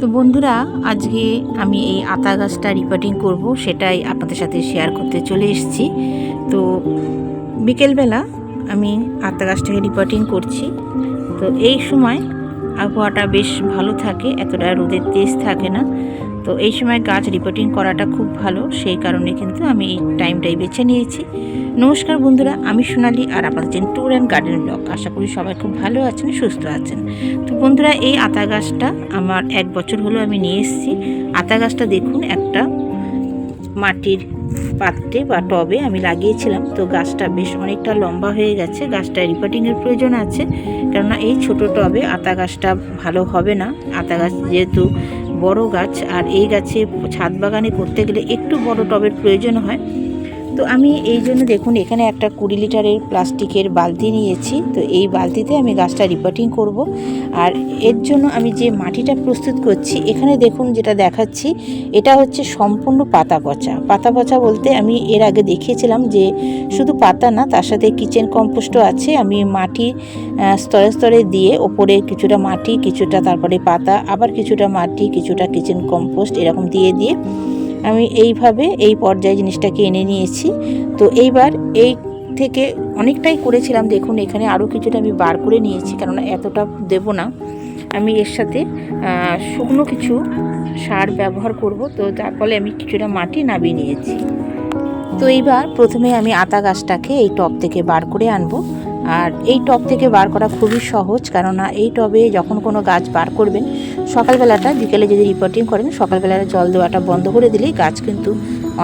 তো বন্ধুরা, আজকে আমি এই আতা গাছটা রিপোর্টিং করব, সেটাই আপনাদের সাথে শেয়ার করতে চলে এসেছি। তো বিকেলবেলা আমি আতা গাছটাকে রিপোর্টিং করছি। তো এই সময় আবহাওয়াটা বেশ ভালো থাকে, এতটা রোদের তেজ থাকে না। তো এই সময় গাছ রিপোর্টিং করাটা খুব ভালো, সেই কারণে কিন্তু আমি এই টাইমটাই বেছে নিয়েছি। নমস্কার বন্ধুরা, আমি সোনালি আর আপনাদের ট্যুর অ্যান্ড গার্ডেন ব্লগ আশা করি সবাই খুব ভালো আছেন, সুস্থ আছেন। তো বন্ধুরা, এই আতা গাছটা আমার এক বছর হলো আমি নিয়ে এসেছি। আতা গাছটা দেখুন, একটা মাটির পাত্রে বা টবে আমি লাগিয়েছিলাম। তো গাছটা বেশ অনেকটা লম্বা হয়ে গেছে গাছটা রিপোর্টিংয়ের প্রয়োজন আছে। কেননা এই ছোট টবে আতা গাছটা ভালো হবে না। আতা গাছ যেহেতু বড় গাছ আর এই গাছে ছাদ বাগানে করতে গেলে একটু বড় টবের প্রয়োজন হয়। তো আমি এই জন্য দেখুন, এখানে একটা কুড়ি লিটারের প্লাস্টিকের বালতি নিয়েছি। তো এই বালতিতে আমি গাছটা রিপোর্টিং করব। আর এর জন্য আমি যে মাটিটা প্রস্তুত করছি, এখানে দেখুন যেটা দেখাচ্ছি, এটা হচ্ছে সম্পূর্ণ পাতা পচা। পাতা পচা বলতে আমি এর আগে দেখিয়েছিলাম যে শুধু পাতা না, তার সাথে কিচেন কম্পোস্টও আছে। আমি মাটি স্তরে স্তরে দিয়ে ওপরে কিছুটা মাটি, কিছুটা তারপরে পাতা, আবার কিছুটা মাটি, কিছুটা কিচেন কম্পোস্ট এরকম দিয়ে দিয়ে আমি এইভাবে এই পর্যায়ে জিনিসটাকে এনে নিয়েছি। তো এইবার এই থেকে অনেকটাই করেছিলাম। দেখুন, এখানে আরও কিছুটা আমি বার করে নিয়েছি, কেননা এতটা দেব না। আমি এর সাথে শুকনো কিছু সার ব্যবহার করব। তো তার ফলে আমি কিছুটা মাটি নামিয়ে নিয়েছি। তো এইবার প্রথমে আমি আতা গাছটাকে এই টব থেকে বার করে আনব। আর এই টব থেকে বার করা খুবই সহজ, কেননা এই টবে যখন কোনো গাছ বার করবেন, সকালবেলাটা বিকেলে যদি রিপোর্টিং করেন সকালবেলাটা জল দেওয়াটা বন্ধ করে দিলেই গাছ কিন্তু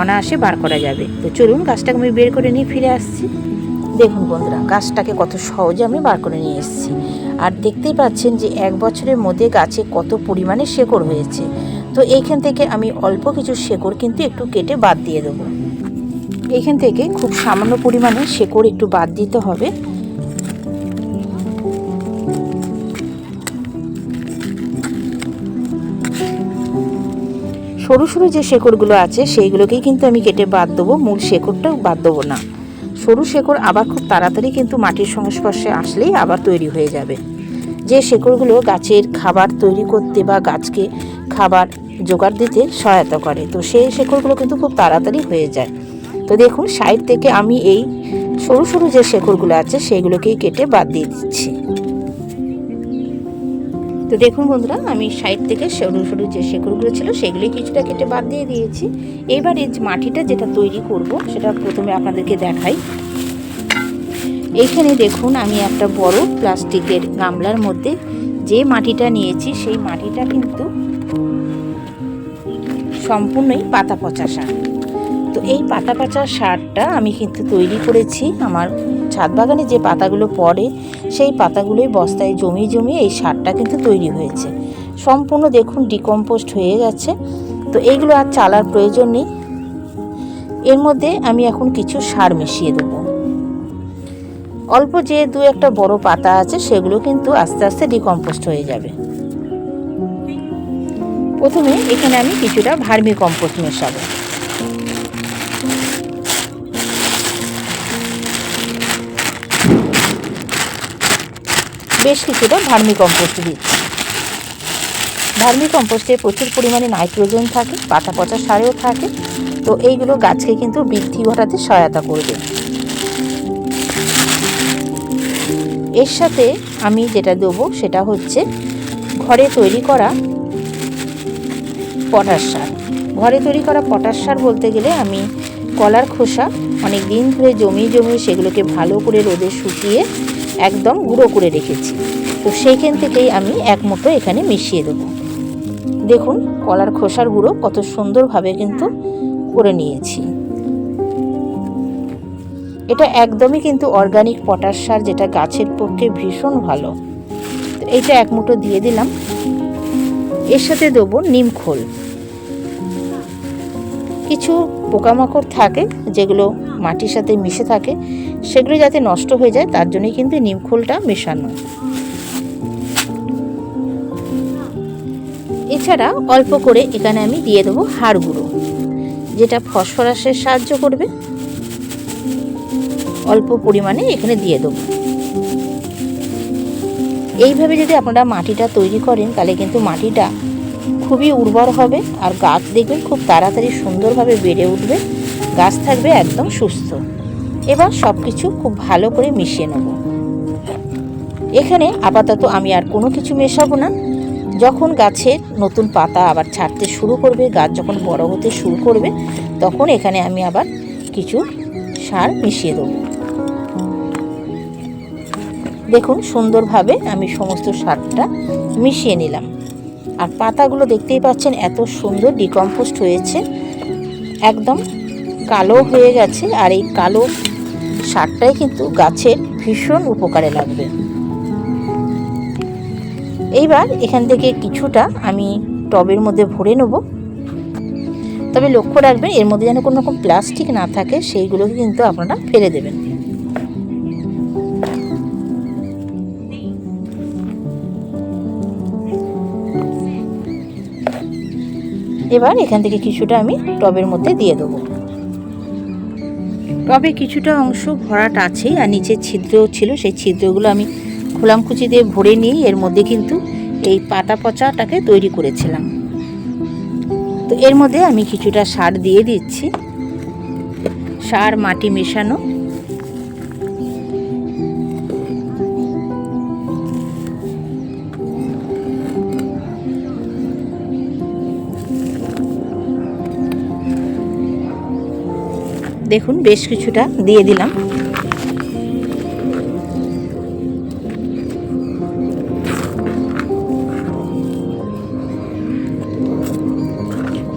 অনায়াসে বার করা যাবে। তো চলুন গাছটাকে আমি বের করে নিয়ে ফিরে আসছি। দেখুন বন্ধুরা, গাছটাকে কত সহজে আমি বার করে নিয়ে এসেছি। আর দেখতেই পাচ্ছেন যে এক বছরের মধ্যে গাছে কত পরিমাণে শেকড় হয়েছে। তো এইখান থেকে আমি অল্প কিছু শেকড় কিন্তু একটু কেটে বাদ দিয়ে দেবো। এইখান থেকে খুব সামান্য পরিমাণে শেকড় একটু বাদ দিতে হবে। সরু সরু যে শেকড়গুলো আছে, সেইগুলোকেই কিন্তু আমি কেটে বাদ দেবো। মূল শেকড়টাও বাদ দেবো না। সরু শেকড় আবার খুব তাড়াতাড়ি কিন্তু মাটির সংস্পর্শে আসলেই আবার তৈরি হয়ে যাবে। যে শেকড়গুলো গাছের খাবার তৈরি করতে বা গাছকে খাবার জোগাড় দিতে সহায়তা করে, তো সেই শেকড়গুলো কিন্তু খুব তাড়াতাড়ি হয়ে যায়। তো দেখুন, সাইড থেকে আমি এই সরু সরু যে শেকড়গুলো আছে, সেইগুলোকেই কেটে বাদ দিয়ে দিচ্ছি। তো দেখুন বন্ধুরা, আমি সাইড থেকে সরু সরু যে শেকড়গুলো ছিল সেগুলি কিছুটা কেটে বাদ দিয়ে দিয়েছি। এবার এই মাটিটা যেটা তৈরি করব, সেটা প্রথমে আপনাদেরকে দেখাই। এইখানে দেখুন, আমি একটা বড় প্লাস্টিকের গামলার মধ্যে যে মাটিটা নিয়েছি, সেই মাটিটা কিন্তু সম্পূর্ণই পাতা পচা সার। তো এই পাতা পচা সারটা আমি কিন্তু তৈরি করেছি আমার ছাদ বাগানে যে পাতাগুলো পড়ে, সেই পাতাগুলোই বস্তায় জমিয়ে জমিয়ে এই সারটা কিন্তু তৈরি হয়েছে। সম্পূর্ণ দেখুন ডিকম্পোস্ট হয়ে গেছে। তো এইগুলো আর চালার প্রয়োজন নেই। এর মধ্যে আমি এখন কিছু সার মিশিয়ে দেবো। অল্প যে দু একটা বড় পাতা আছে, সেগুলো কিন্তু আস্তে আস্তে ডিকম্পোস্ট হয়ে যাবে। প্রথমে এখানে আমি কিছুটা ভার্মি কম্পোস্ট মেশাবো। বেশ কিছুটা ভার্মি কম্পোস্ট দিচ্ছি ভার্মি কম্পোস্টে প্রচুর পরিমাণে নাইট্রোজেন থাকে, পাতা পচা সারেও থাকে। তো এইগুলো গাছকে কিন্তু বৃদ্ধি ঘটাতে সহায়তা করবে। এর সাথে আমি যেটা দেবো সেটা হচ্ছে ঘরে তৈরি করা পটাশ সার। ঘরে তৈরি করা পটাশ সার বলতে গেলে আমি কলার খোসা অনেক দিন ধরে জমিয়ে জমিয়ে সেগুলোকে ভালো করে রোদে শুকিয়ে একদম গুঁড়ো করে রেখেছি। তো সেইখান থেকেই আমি এক মুঠো এখানে মিশিয়ে দেবো। দেখুন, কলার খোসার গুঁড়ো কত সুন্দরভাবে কিন্তু করে নিয়েছি। এটা একদমই কিন্তু অর্গানিক পটাশ সার, যেটা গাছের পক্ষে ভীষণ ভালো। তো এইটা এক মুঠো দিয়ে দিলাম। এর সাথে দেবো নিম খোল। কিছু পোকামাকড় থাকে, যেগুলো মাটির সাথে মিশে থাকে সেগুলো যাতে নষ্ট হয়ে যায়, তার জন্যই কিন্তু নিম খোলটা মেশানো। এছাড়া অল্প করে এখানে আমি দিয়ে দেবো হাড় গুঁড়ো, যেটা ফসফরাসের সাহায্য করবে। অল্প পরিমাণে এখানে দিয়ে দেবো। এইভাবে যদি আপনারা মাটিটা তৈরি করেন, তাহলে কিন্তু মাটিটা খুবই উর্বর হবে, আর গাছ দেখবেন খুব তাড়াতাড়ি সুন্দরভাবে বেড়ে উঠবে, গাছ থাকবে একদম সুস্থ। এবার সব কিছু খুব ভালো করে মিশিয়ে নেব। এখানে আপাতত আমি আর কোনো কিছু মেশাবো না। যখন গাছের নতুন পাতা আবার ছাড়তে শুরু করবে, গাছ যখন বড় হতে শুরু করবে, তখন এখানে আমি আবার কিছু সার মিশিয়ে দেবো। দেখুন, সুন্দরভাবে আমি সমস্ত সারটা মিশিয়ে নিলাম। আর পাতাগুলো দেখতেই পাচ্ছেন, এত সুন্দর ডিকম্পোস্ট হয়েছে। একদম কালো হয়ে গেছে, আর এই কালো সারটাই কিন্তু গাছের ভীষণ উপকারে লাগবে। এইবার এখান থেকে কিছুটা আমি টবের মধ্যে ভরে নেব। তবে লক্ষ্য রাখবেন, এর মধ্যে যেন কোনো রকম প্লাস্টিক না থাকে, সেইগুলোকে কিন্তু আপনারা ফেলে দেবেন। এবার এখান থেকে কিছুটা আমি টবের মধ্যে দিয়ে দেবো। টবে কিছুটা অংশ ভরাট আছে আর নিচের ছিদ্র ছিল, সেই ছিদ্রগুলো আমি খোলামকুচি দিয়ে ভরে নিয়ে এর মধ্যে কিন্তু এই পাতা পচাটাকে তৈরি করেছিলাম। তো এর মধ্যে আমি কিছুটা সার দিয়ে দিচ্ছি। সার, মাটি মেশানো দেখুন, বেশ কিছুটা দিয়ে দিলাম।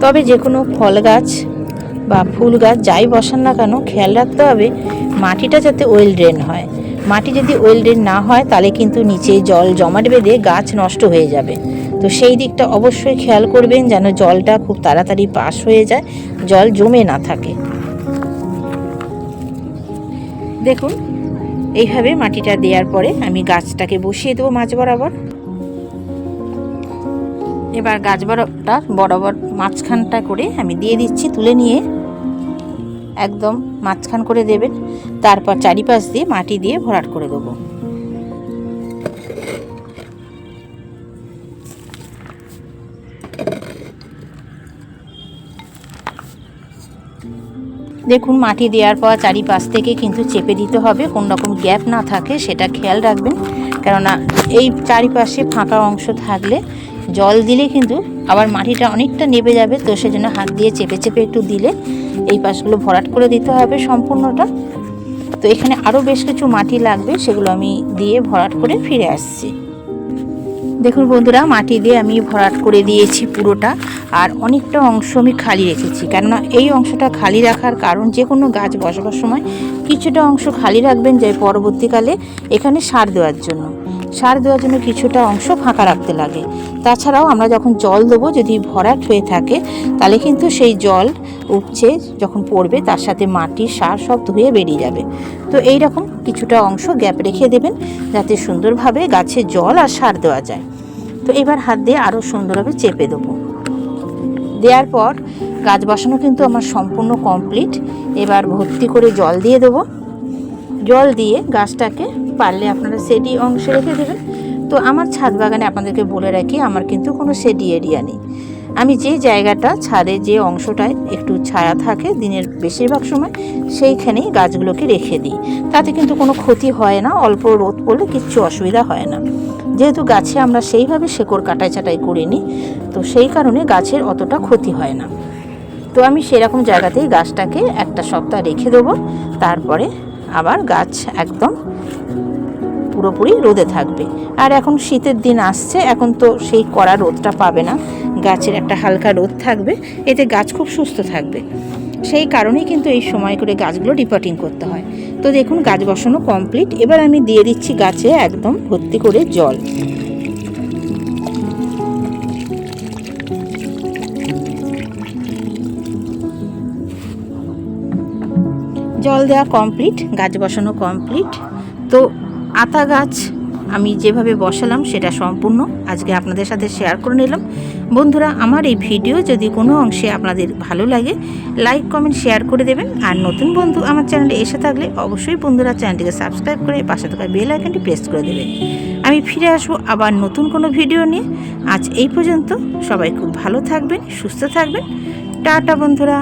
তবে যে কোনো ফল গাছ বা ফুল গাছ যাই বসান না কেন, খেয়াল রাখতে হবে মাটিটা যাতে ওয়েল ড্রেন হয়। মাটি যদি ওয়েল ড্রেন না হয়, তাহলে কিন্তু নিচে জল জমাট বেঁধে গাছ নষ্ট হয়ে যাবে। তো সেই দিকটা অবশ্যই খেয়াল করবেন যেন জলটা খুব তাড়াতাড়ি পাস হয়ে যায়, জল জমে না থাকে। দেখুন, এইভাবে মাটিটা দেওয়ার পরে আমি গাছটাকে বসিয়ে দেবো মাঝ বরাবর। এবার গাছ বড়টা বরাবর মাঝখানটা করে আমি দিয়ে দিচ্ছি, তুলে নিয়ে একদম মাঝখান করে দেবেন। তারপর চারিপাশ দিয়ে মাটি দিয়ে ভরাট করে দেবো। দেখুন, মাটি দেওয়ার পর চারিপাশ থেকে কিন্তু চেপে দিতে হবে। কোন রকম গ্যাপ না থাকে, সেটা খেয়াল রাখবেন। কেননা এই চারিপাশে ফাঁকা অংশ থাকলে জল দিলে কিন্তু আবার মাটিটা অনেকটা নেবে যাবে। তো সেজন্য হাত দিয়ে চেপে চেপে একটু দিলে এই পাশগুলো ভরাট করে দিতে হবে সম্পূর্ণটা। তো এখানে আরও বেশ কিছু মাটি লাগবে, সেগুলো আমি দিয়ে ভরাট করে ফিরে আসছি। দেখুন বন্ধুরা, মাটি দিয়ে আমি ভরাট করে দিয়েছি পুরোটা, আর অনেকটা অংশ আমি খালি রেখেছি। কেননা এই অংশটা খালি রাখার কারণ যে কোনো গাছ বসবার সময় কিছুটা অংশ খালি রাখবেন যে পরবর্তীকালে এখানে সার দেওয়ার জন্য। সার দেওয়ার জন্য কিছুটা অংশ ফাঁকা রাখতে লাগে। তাছাড়াও আমরা যখন জল দেবো, যদি ভরাট হয়ে থাকে, তাহলে কিন্তু সেই জল উপচে যখন পড়বে, তার সাথে মাটি, সার সব ধুয়ে বেরিয়ে যাবে। তো এই রকম কিছুটা অংশ গ্যাপ রেখে দেবেন, যাতে সুন্দরভাবে গাছে জল আর সার দেওয়া যায়। তো এবার হাত দিয়ে আরও সুন্দরভাবে চেপে দেবো। দেওয়ার পর গাছ বসানো কিন্তু আমার সম্পূর্ণ কমপ্লিট। এবার ভর্তি করে জল দিয়ে দেবো। জল দিয়ে গাছটাকে পারলে আপনারা সেডি অংশে রেখে দেবেন। তো আমার ছাদ বাগানে আপনাদেরকে বলে রাখি, আমার কিন্তু কোনো সেডি এরিয়া নেই। আমি যে জায়গাটা, ছাদে যে অংশটায় একটু ছায়া থাকে দিনের বেশিরভাগ সময়, সেইখানেই গাছগুলোকে রেখে দিই। তাতে কিন্তু কোনো ক্ষতি হয় না, অল্প রোদ পড়লে কিচ্ছু অসুবিধা হয় না। যেহেতু গাছে আমরা সেইভাবে শেকড় কাটাই ছাটাই করিনি, তো সেই কারণে গাছের অতটা ক্ষতি হয় না। তো আমি সেরকম জায়গাতেই গাছটাকে একটা সপ্তাহ রেখে দেবো, তারপরে আবার গাছ একদম পুরোপুরি রোদে থাকবে। আর এখন শীতের দিন আসছে, এখন তো সেই কড়া রোদটা পাবে না। গাছের একটা হালকা রোদ থাকবে, এতে গাছ খুব সুস্থ থাকবে। সেই কারণেই কিন্তু এই সময় করে গাছগুলো রিপোর্টিং করতে হয়। তো দেখুন, গাছ বসানো কমপ্লিট এবার আমি দিয়ে দিচ্ছি গাছে একদম ভর্তি করে জল। জল দেওয়া কমপ্লিট গাছ বসানো কমপ্লিট তো আতা গাছ আমি যেভাবে বসালাম সেটা সম্পূর্ণ আজকে আপনাদের সাথে শেয়ার করে নিলাম। বন্ধুরা, আমার এই ভিডিও যদি কোনো অংশে আপনাদের ভালো লাগে লাইক কমেন্ট শেয়ার করে দেবেন। আর নতুন বন্ধু আমার চ্যানেলে এসে থাকলে অবশ্যই বন্ধুরা চ্যানেলটিকে সাবস্ক্রাইব করে পাশে থাকা বেল আইকনটি প্রেস করে দেবেন। আমি ফিরে আসব আবার নতুন কোনো ভিডিও নিয়ে। আজ এই পর্যন্ত সবাই খুব ভালো থাকবেন, সুস্থ থাকবেন। টাটা বন্ধুরা।